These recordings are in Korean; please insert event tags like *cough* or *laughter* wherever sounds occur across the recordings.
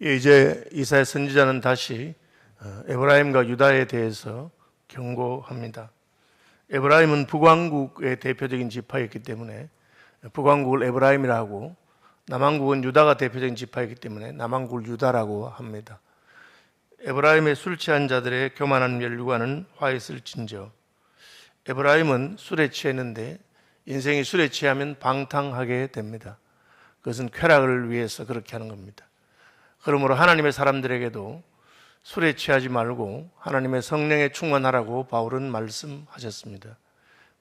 이제 이사야 선지자는 다시 어, 에브라임과 유다에 대해서 경고합니다. 에브라임은 북왕국의 대표적인 지파였기 때문에 북왕국을 에브라임이라고 남왕국은 유다가 대표적인 지파이기 때문에 남왕국을 유다라고 합니다. 에브라임의 술 취한 자들의 교만한 멸류관은 화했을 진저. 에브라임은 술에 취했는데 인생이 술에 취하면 방탕하게 됩니다. 그것은 쾌락을 위해서 그렇게 하는 겁니다. 그러므로 하나님의 사람들에게도 술에 취하지 말고 하나님의 성령에 충만하라고 바울은 말씀하셨습니다.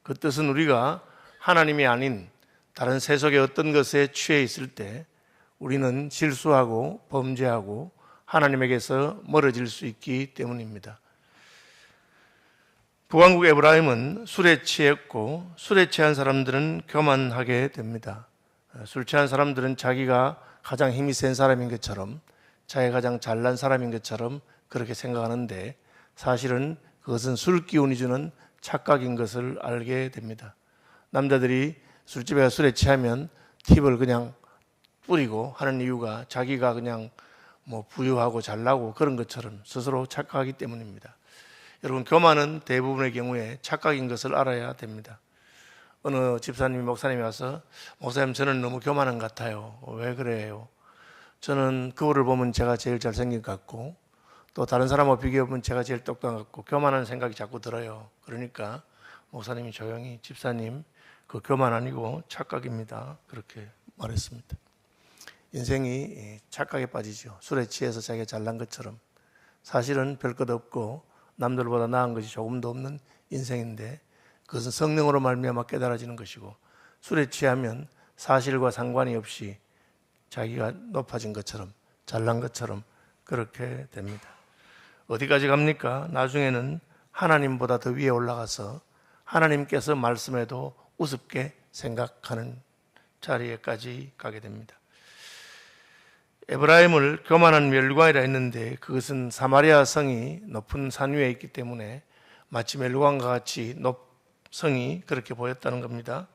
그 뜻은 우리가 하나님이 아닌 다른 세속의 어떤 것에 취해 있을 때 우리는 실수하고 범죄하고 하나님에게서 멀어질 수 있기 때문입니다. 북왕국 에브라임은 술에 취했고 술에 취한 사람들은 교만하게 됩니다. 술 취한 사람들은 자기가 가장 힘이 센 사람인 것처럼 자기가 가장 잘난 사람인 것처럼 그렇게 생각하는데 사실은 그것은 술 기운이 주는 착각인 것을 알게 됩니다. 남자들이 술집에 가 술에 취하면 팁을 그냥 뿌리고 하는 이유가 자기가 그냥 뭐 부유하고 잘나고 그런 것처럼 스스로 착각하기 때문입니다. 여러분 교만은 대부분의 경우에 착각인 것을 알아야 됩니다. 어느 집사님이 목사님이 와서 목사님 저는 너무 교만한 것 같아요. 왜 그래요? 저는 그거를 보면 제가 제일 잘생긴 것 같고 또 다른 사람하고 비교해 보면 제가 제일 똑똑한 것 같고 교만한 생각이 자꾸 들어요. 그러니까 목사님이 조용히 집사님 그 교만 아니고 착각입니다. 그렇게 말했습니다. 인생이 착각에 빠지죠. 술에 취해서 자기가 잘난 것처럼 사실은 별것 없고 남들보다 나은 것이 조금도 없는 인생인데 그것은 성령으로 말미암아 깨달아지는 것이고 술에 취하면 사실과 상관이 없이 자기가 높아진 것처럼 잘난 것처럼 그렇게 됩니다. 어디까지 갑니까? 나중에는 하나님보다 더 위에 올라가서 하나님께서 말씀해도 우습게 생각하는 자리에까지 가게 됩니다. 에브라임을 교만한 멸관이라 했는데 그것은 사마리아 성이 높은 산 위에 있기 때문에 마치 멸관과 같이 높 성이 그렇게 보였다는 겁니다.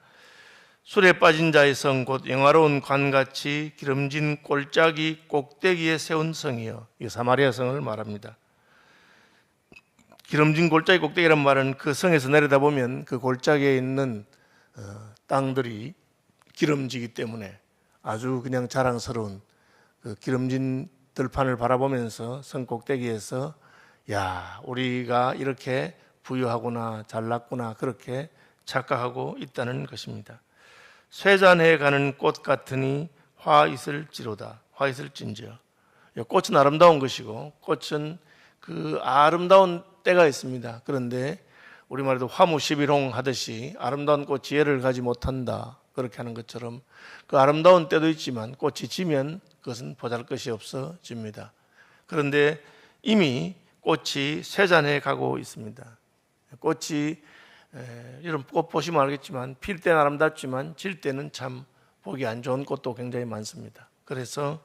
술에 빠진 자의 성, 곧 영화로운 관같이 기름진 꼴짝이 꼭대기에 세운 성이요. 이 사마리아 성을 말합니다. 기름진 골짜기 꼭대기란 말은 그 성에서 내려다보면 그 골짜기에 있는 어, 땅들이 기름지기 때문에 아주 그냥 자랑스러운 그 기름진 들판을 바라보면서 성 꼭대기에서 야 우리가 이렇게 부유하구나 잘났구나 그렇게 착각하고 있다는 것입니다. 쇠잔해 가는 꽃 같으니 화 있을지로다 화 있을진저 꽃은 아름다운 것이고 꽃은 그 아름다운 때가 있습니다. 그런데 우리말에도 화무시비롱 하듯이 아름다운 꽃 지혜를 가지 못한다. 그렇게 하는 것처럼 그 아름다운 때도 있지만 꽃이 지면 그것은 보잘 것이 없어집니다. 그런데 이미 꽃이 쇠잔해 가고 있습니다. 꽃이 여러분 꽃 보시면 알겠지만 필 때는 아름답지만 질 때는 참 보기 안 좋은 꽃도 굉장히 많습니다. 그래서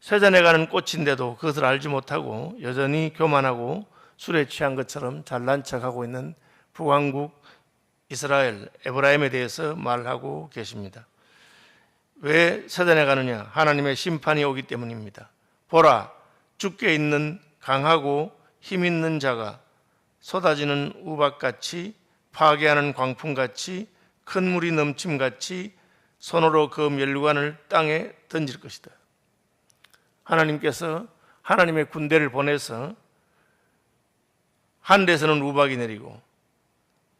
쇠잔해 가는 꽃인데도 그것을 알지 못하고 여전히 교만하고 술에 취한 것처럼 잘난 척하고 있는 북왕국 이스라엘 에브라임에 대해서 말하고 계십니다. 왜 세단에 가느냐? 하나님의 심판이 오기 때문입니다. 보라, 죽게 있는 강하고 힘 있는 자가 쏟아지는 우박같이 파괴하는 광풍같이 큰 물이 넘침같이 손으로 그 멸관을 땅에 던질 것이다. 하나님께서 하나님의 군대를 보내서 하늘에서는 우박이 내리고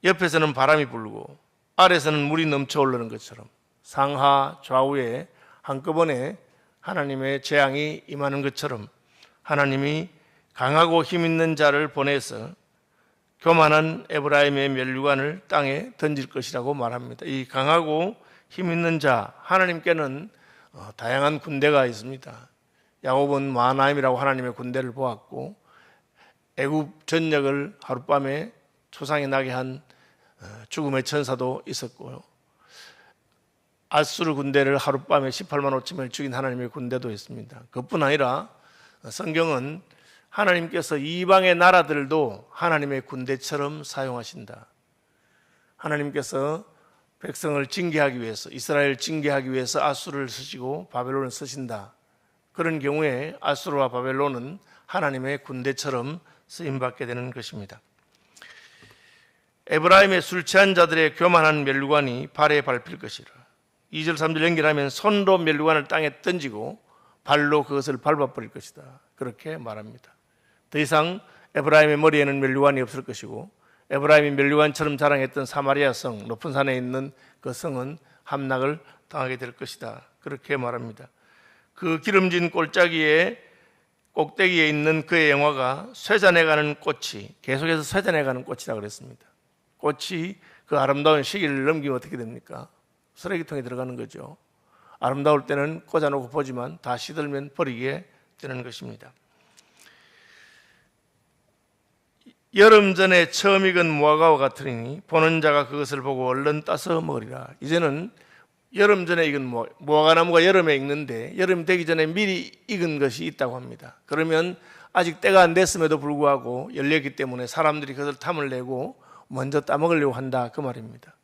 옆에서는 바람이 불고 아래서는 물이 넘쳐 오르는 것처럼 상하 좌우에 한꺼번에 하나님의 재앙이 임하는 것처럼 하나님이 강하고 힘 있는 자를 보내서 교만한 에브라임의 멸류관을 땅에 던질 것이라고 말합니다. 이 강하고 힘 있는 자 하나님께는 어, 다양한 군대가 있습니다. 야곱은 마나임이라고 하나님의 군대를 보았고 애굽 전역을 하룻밤에 초상이 나게 한 어, 죽음의 천사도 있었고요. 아수르 군대를 하룻밤에 18만 5천을 죽인 하나님의 군대도 있습니다. 그뿐 아니라 성경은 하나님께서 이방의 나라들도 하나님의 군대처럼 사용하신다. 하나님께서 백성을 징계하기 위해서 이스라엘 징계하기 위해서 아수르를 쓰시고 바벨론을 쓰신다. 그런 경우에 아수르와 바벨론은 하나님의 군대처럼 쓰임 받게 되는 것입니다. 에브라임의 술 취한 자들의 교만한 멸류관이 발에 밟힐 것이라. 2절 3절 연결하면 손으로 멸류관을 땅에 던지고 발로 그것을 밟아버릴 것이다. 그렇게 말합니다. 더 이상 에브라임의 머리에는 멸류관이 없을 것이고 에브라임이 멸류관처럼 자랑했던 사마리아 성 높은 산에 있는 그 성은 함락을 당하게 될 것이다. 그렇게 말합니다. 그 기름진 골짜기에 꼭대기에 있는 그의 영화가 쇠잔해가는 꽃이 계속해서 쇠잔해가는 꽃이라 그랬습니다. 꽃이 그 아름다운 시기를 넘기면 어떻게 됩니까? 쓰레기통에 들어가는 거죠. 아름다울 때는 꽂아놓고 보지만 다 시들면 버리게 되는 것입니다. 여름 전에 처음 익은 무화과와 같으니 보는 자가 그것을 보고 얼른 따서 먹으리라. 이제는 여름 전에 익은 무화과 나무가 여름에 익는데 여름 되기 전에 미리 익은 것이 있다고 합니다. 그러면 아직 때가 안 됐음에도 불구하고 열렸기 때문에 사람들이 그것을 탐을 내고 먼저 따먹으려고 한다 그 말입니다.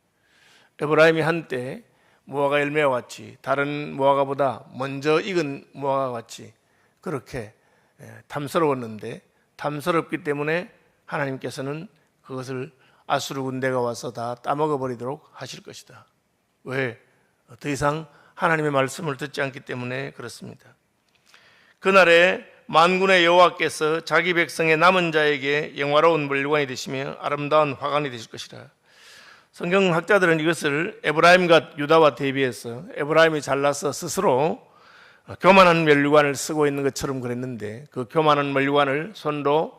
에브라임이 한때 무화과 열매와 같이 다른 무화과보다 먼저 익은 무화과 같이 그렇게 예, 탐스러웠는데 탐스럽기 때문에 하나님께서는 그것을 아수르 군대가 와서 다 따먹어 버리도록 하실 것이다. 왜? 더 이상 하나님의 말씀을 듣지 않기 때문에 그렇습니다. 그날에 만군의 여호와께서 자기 백성의 남은 자에게 영화로운 물관이 되시며 아름다운 화관이 되실 것이라. 성경 학자들은 이것을 에브라임과 유다와 대비해서 에브라임이 잘나서 스스로 교만한 멸류관을 쓰고 있는 것처럼 그랬는데 그 교만한 멸류관을 손으로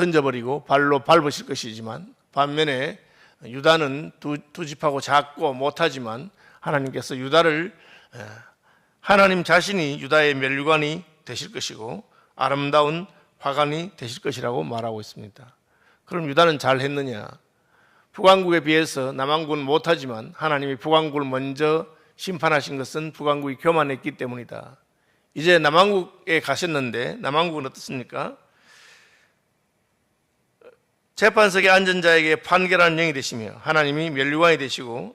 던져버리고 발로 밟으실 것이지만 반면에 유다는 두, 두 집하고 작고 못하지만 하나님께서 유다를 하나님 자신이 유다의 멸류관이 되실 것이고 아름다운 화관이 되실 것이라고 말하고 있습니다. 그럼 유다는 잘 했느냐? 북왕국에 비해서 남왕국은 못하지만 하나님이 북왕국을 먼저 심판하신 것은 북왕국이 교만했기 때문이다. 이제 남왕국에 가셨는데 남왕국은 어떻습니까? 재판석에 앉은 자에게 판결하는 영이 되시며 하나님이 멸류관이 되시고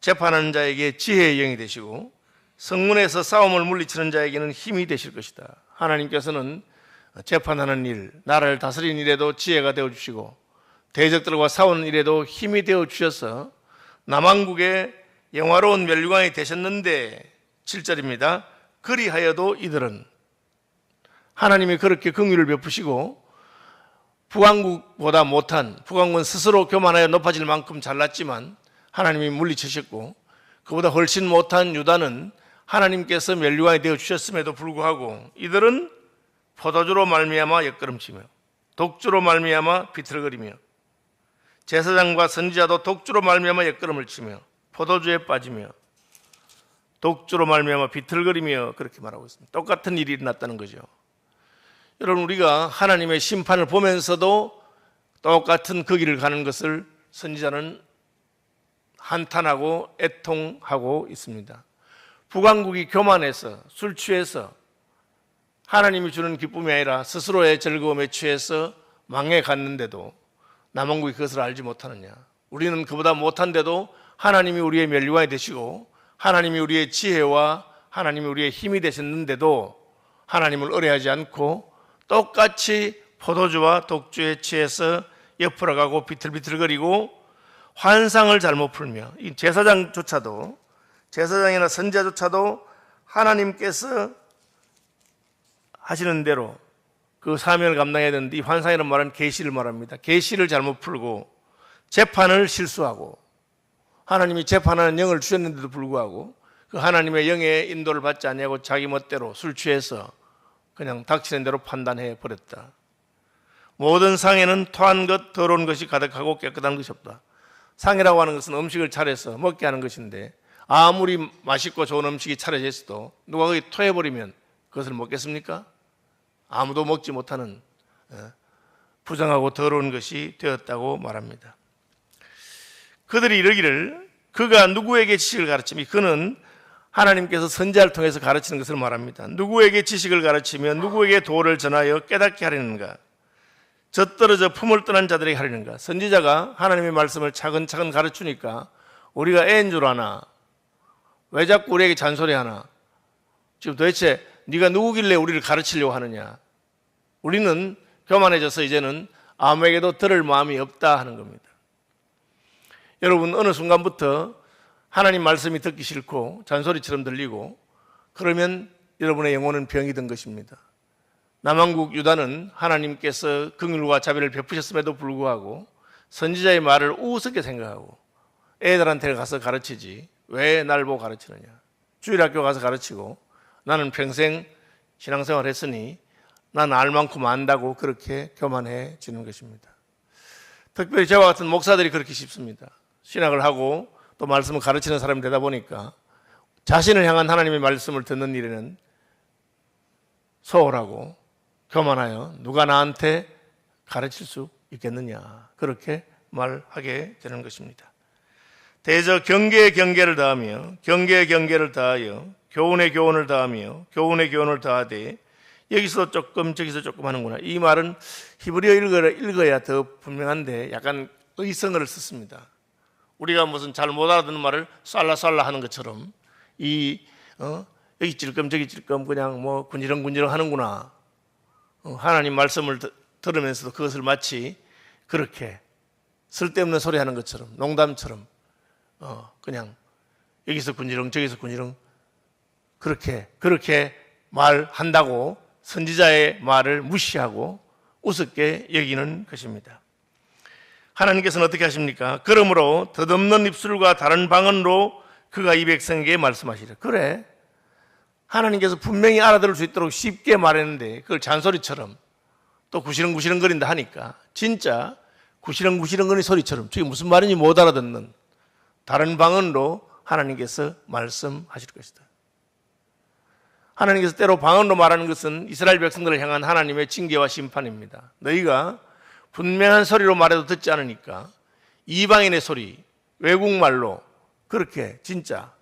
재판하는 자에게 지혜의 영이 되시고 성문에서 싸움을 물리치는 자에게는 힘이 되실 것이다. 하나님께서는 재판하는 일, 나라를 다스리는 일에도 지혜가 되어 주시고 대적들과 싸우는 일에도 힘이 되어 주셔서 남왕국의 영화로운 멸류관이 되셨는데 7절입니다. 그리하여도 이들은 하나님이 그렇게 긍휼을 베푸시고 북왕국보다 못한 북왕국은 스스로 교만하여 높아질 만큼 잘났지만 하나님이 물리치셨고 그보다 훨씬 못한 유다는 하나님께서 멸류관이 되어 주셨음에도 불구하고 이들은 포도주로 말미암아 옆걸음치며 독주로 말미암아 비틀거리며 제사장과 선지자도 독주로 말미암아 옆걸음을 치며 포도주에 빠지며 독주로 말미암아 비틀거리며 그렇게 말하고 있습니다. 똑같은 일이 일어났다는 거죠. 여러분 우리가 하나님의 심판을 보면서도 똑같은 그 길을 가는 것을 선지자는 한탄하고 애통하고 있습니다. 북왕국이 교만해서 술 취해서 하나님이 주는 기쁨이 아니라 스스로의 즐거움에 취해서 망해 갔는데도 남왕국이 그것을 알지 못하느냐. 우리는 그보다 못한데도 하나님이 우리의 멸류관이 되시고 하나님이 우리의 지혜와 하나님이 우리의 힘이 되셨는데도 하나님을 의뢰하지 않고 똑같이 포도주와 독주에 취해서 옆으로 가고 비틀비틀거리고 환상을 잘못 풀며 이 제사장조차도 제사장이나 선자조차도 하나님께서 하시는 대로 그 사명을 감당해야 되는데 이 환상이라는 말은 계시를 말합니다. 계시를 잘못 풀고 재판을 실수하고 하나님이 재판하는 영을 주셨는데도 불구하고 그 하나님의 영의 인도를 받지 않냐고 자기 멋대로 술 취해서 그냥 닥치는 대로 판단해 버렸다. 모든 상에는 토한 것, 더러운 것이 가득하고 깨끗한 것이 없다. 상이라고 하는 것은 음식을 차려서 먹게 하는 것인데 아무리 맛있고 좋은 음식이 차려져 있어도 누가 거기 토해버리면 그것을 먹겠습니까? 아무도 먹지 못하는 어, 부정하고 더러운 것이 되었다고 말합니다. 그들이 이르기를 그가 누구에게 지식을 가르치며 그는 하나님께서 선자를 통해서 가르치는 것을 말합니다. 누구에게 지식을 가르치며 누구에게 도를 전하여 깨닫게 하려는가? 젖떨어져 품을 떠난 자들에게 하려는가? 선지자가 하나님의 말씀을 차근차근 가르치니까 우리가 애인 줄 아나? 왜 자꾸 우리에게 잔소리하나? 지금 도대체 네가 누구길래 우리를 가르치려고 하느냐? 우리는 교만해져서 이제는 아무에게도 들을 마음이 없다 하는 겁니다. 여러분 어느 순간부터 하나님 말씀이 듣기 싫고 잔소리처럼 들리고 그러면 여러분의 영혼은 병이 든 것입니다. 남왕국 유다는 하나님께서 긍휼과 자비를 베푸셨음에도 불구하고 선지자의 말을 우습게 생각하고 애들한테 가서 가르치지 왜 날 보고 가르치느냐. 주일학교 가서 가르치고 나는 평생 신앙생활 했으니 난 알만큼 안다고 그렇게 교만해지는 것입니다. 특별히 저와 같은 목사들이 그렇게 쉽습니다. 신학을 하고 또 말씀을 가르치는 사람이 되다 보니까 자신을 향한 하나님의 말씀을 듣는 일에는 소홀하고 교만하여 누가 나한테 가르칠 수 있겠느냐 그렇게 말하게 되는 것입니다. 대저 경계의 경계를 다하며 경계의 경계를 다하여 교훈의 교훈을 다하며 교훈의 교훈을 다하되 여기서 조금 저기서 조금 하는구나. 이 말은 히브리어 읽어야, 더 분명한데 약간 의성어를 썼습니다. 우리가 무슨 잘 못 알아듣는 말을 쌀라쌀라 하는 것처럼 이 어? 여기 찔끔 저기 찔끔 그냥 뭐 군지렁군지렁 하는구나. 어, 하나님 말씀을 드- 들으면서도 그것을 마치 그렇게 쓸데없는 소리 하는 것처럼 농담처럼 어, 그냥 여기서 군지렁 저기서 군지렁 그렇게 그렇게 말한다고 선지자의 말을 무시하고 우습게 여기는 것입니다. 하나님께서는 어떻게 하십니까? 그러므로 덧없는 입술과 다른 방언으로 그가 이 백성에게 말씀하시라. 그래. 하나님께서 분명히 알아들을 수 있도록 쉽게 말했는데 그걸 잔소리처럼 또 구시렁구시렁거린다 하니까 진짜 구시렁구시렁거리는 소리처럼 저게 무슨 말인지 못 알아듣는 다른 방언으로 하나님께서 말씀하실 것이다. 하나님께서 때로 방언으로 말하는 것은 이스라엘 백성들을 향한 하나님의 징계와 심판입니다. 너희가 분명한 소리로 말해도 듣지 않으니까 이방인의 소리, 외국말로 그렇게 진짜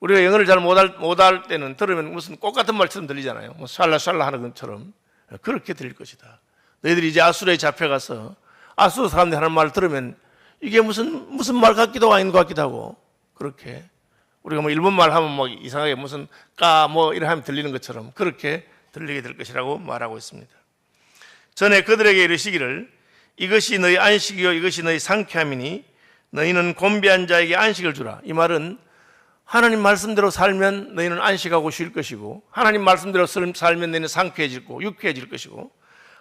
우리가 영어를 잘 못할 못할 때는 들으면 무슨 꽃 같은 말처럼 들리잖아요. 뭐 샬라샬라 하는 것처럼 그렇게 들릴 것이다. 너희들이 이제 아수르에 잡혀가서 아수르 사람들이 하는 말을 들으면 이게 무슨 무슨 말 같기도 아닌 것 같기도 하고 그렇게 우리가 뭐 일본 말 하면 뭐 이상하게 무슨 까 뭐 이래 하면 들리는 것처럼 그렇게 들리게 될 것이라고 말하고 있습니다. 전에 그들에게 이르시기를 이것이 너희 안식이요 이것이 너희 상쾌함이니 너희는 곤비한 자에게 안식을 주라. 이 말은 하나님 말씀대로 살면 너희는 안식하고 쉴 것이고 하나님 말씀대로 살- 살면 너희는 상쾌해지고 유쾌해질 것이고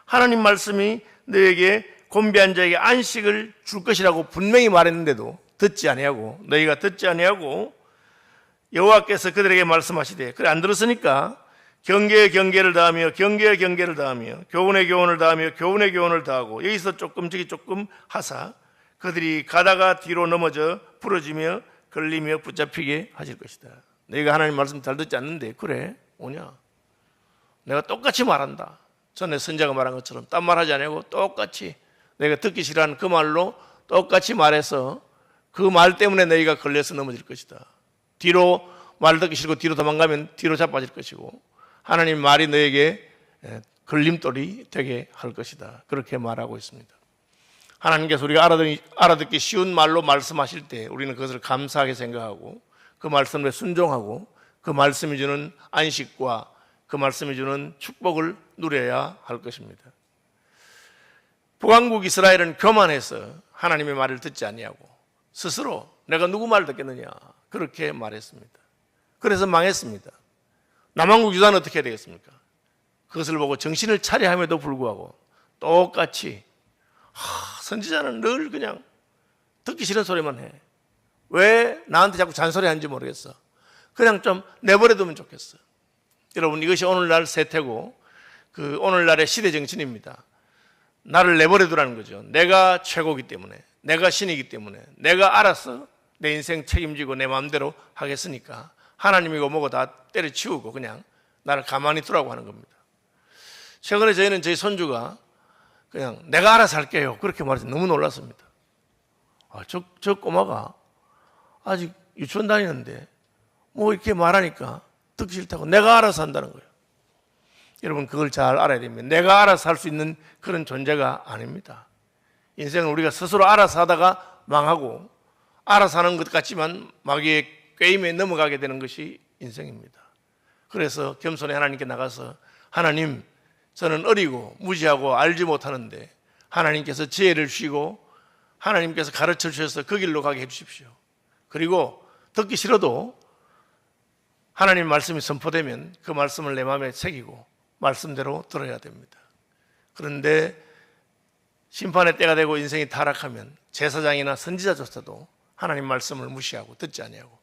하나님 말씀이 너에게 곤비한 자에게 안식을 줄 것이라고 분명히 말했는데도 듣지 아니하고 너희가 듣지 아니하고 여호와께서 그들에게 말씀하시되 그래 안 들었으니까 경계의 경계를 다하며 경계의 경계를 다하며 교훈의 교훈을 다하며 교훈의 교훈을 다하고 여기서 조금 저기 조금 하사 그들이 가다가 뒤로 넘어져 부러지며 걸리며 붙잡히게 하실 것이다. 너희가 하나님 말씀 잘 듣지 않는데 그래 오냐? 내가 똑같이 말한다. 전에 선자가 말한 것처럼 딴 말하지 아니고 똑같이 내가 듣기 싫어하는 그 말로 똑같이 말해서 그 말 때문에 너희가 걸려서 넘어질 것이다. 뒤로 말 듣기 싫고 뒤로 도망가면 뒤로 자빠질 것이고 하나님 말이 너에게 에, 걸림돌이 되게 할 것이다. 그렇게 말하고 있습니다. 하나님께서 우리가 알아듣기 쉬운 말로 말씀하실 때 우리는 그것을 감사하게 생각하고 그 말씀에 순종하고 그 말씀이 주는 안식과 그 말씀이 주는 축복을 누려야 할 것입니다. 북왕국 이스라엘은 교만해서 하나님의 말을 듣지 아니하고 스스로 내가 누구 말을 듣겠느냐 그렇게 말했습니다. 그래서 망했습니다. 남왕국 유다는 어떻게 해야 되겠습니까? 그것을 보고 정신을 차려 함에도 불구하고 똑같이 하, 선지자는 늘 그냥 듣기 싫은 소리만 해. 왜 나한테 자꾸 잔소리 하는지 모르겠어. 그냥 좀 내버려 두면 좋겠어. 여러분 이것이 오늘날 세태고 그 오늘날의 시대 정신입니다. 나를 내버려 두라는 거죠. 내가 최고기 때문에, 내가 신이기 때문에, 내가 알아서 내 인생 책임지고 내 마음대로 하겠으니까 하나님이고 뭐고 다 때려치우고 그냥 나를 가만히 두라고 하는 겁니다. 최근에 저희는 저희 손주가 그냥 내가 알아서 할게요. 그렇게 말해서 너무 놀랐습니다. 아, 저, 저 꼬마가 아직 유치원 다니는데 뭐 이렇게 말하니까 듣기 싫다고 내가 알아서 한다는 거예요. 여러분 그걸 잘 알아야 됩니다. 내가 알아서 할 수 있는 그런 존재가 아닙니다. 인생은 우리가 스스로 알아서 하다가 망하고 알아서 하는 것 같지만 마귀의 꾀임에 넘어가게 되는 것이 인생입니다. 그래서 겸손히 하나님께 나가서 하나님 저는 어리고 무지하고 알지 못하는데 하나님께서 지혜를 주시고 하나님께서 가르쳐 주셔서 그 길로 가게 해 주십시오. 그리고 듣기 싫어도 하나님 말씀이 선포되면 그 말씀을 내 마음에 새기고 말씀대로 들어야 됩니다. 그런데 심판의 때가 되고 인생이 타락하면 제사장이나 선지자조차도 하나님 말씀을 무시하고 듣지 아니하고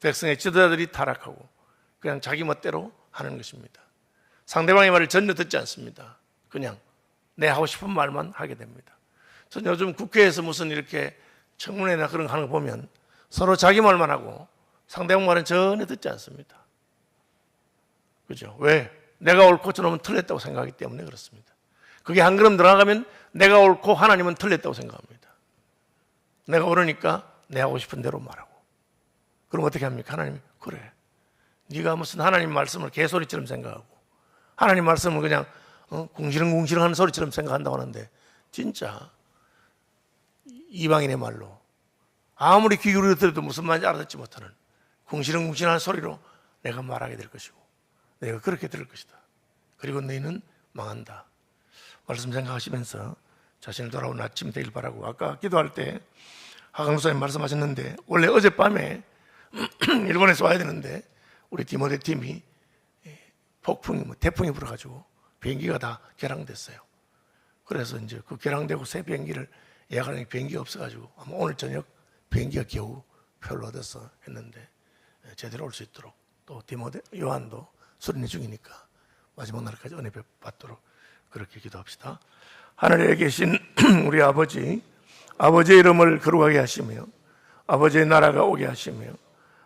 백성의 지도자들이 타락하고 그냥 자기 멋대로 하는 것입니다. 상대방의 말을 전혀 듣지 않습니다. 그냥 내 하고 싶은 말만 하게 됩니다. 전 요즘 국회에서 무슨 이렇게 청문회나 그런 거 하는 거 보면 서로 자기 말만 하고 상대방 말은 전혀 듣지 않습니다. 그죠? 왜? 내가 옳고 저놈은 틀렸다고 생각하기 때문에 그렇습니다. 그게 한 걸음 들어가면 내가 옳고 하나님은 틀렸다고 생각합니다. 내가 옳으니까 내 하고 싶은 대로 말하고. 그럼 어떻게 합니까? 하나님 그래. 네가 무슨 하나님 말씀을 개소리처럼 생각하고 하나님 말씀을 그냥 어? 궁시렁궁시렁 하는 소리처럼 생각한다고 하는데 진짜 이방인의 말로 아무리 귀 기울여 들어도 무슨 말인지 알아듣지 못하는 궁시렁궁시렁한 소리로 내가 말하게 될 것이고 내가 그렇게 들을 것이다. 그리고 너희는 망한다. 말씀 생각하시면서 자신을 돌아온 아침 되길 바라고 아까 기도할 때 하강수사님 말씀하셨는데 원래 어젯밤에 *clears throat* 일본에서 와야 되는데 우리 디모데 팀이 폭풍이 뭐 태풍이 불어가지고 비행기가 다 결항됐어요. 그래서 이제 그 결항되고 새 비행기를 예약하는 비행기가 없어가지고 아마 오늘 저녁 비행기가 겨우 표를 얻어서 했는데 제대로 올 수 있도록 또 디모데 요한도 수련회 중이니까 마지막 날까지 은혜 받도록 그렇게 기도합시다. 하늘에 계신 *clears throat* 우리 아버지, 아버지의 이름을 거룩하게 하시며 아버지의 나라가 오게 하시며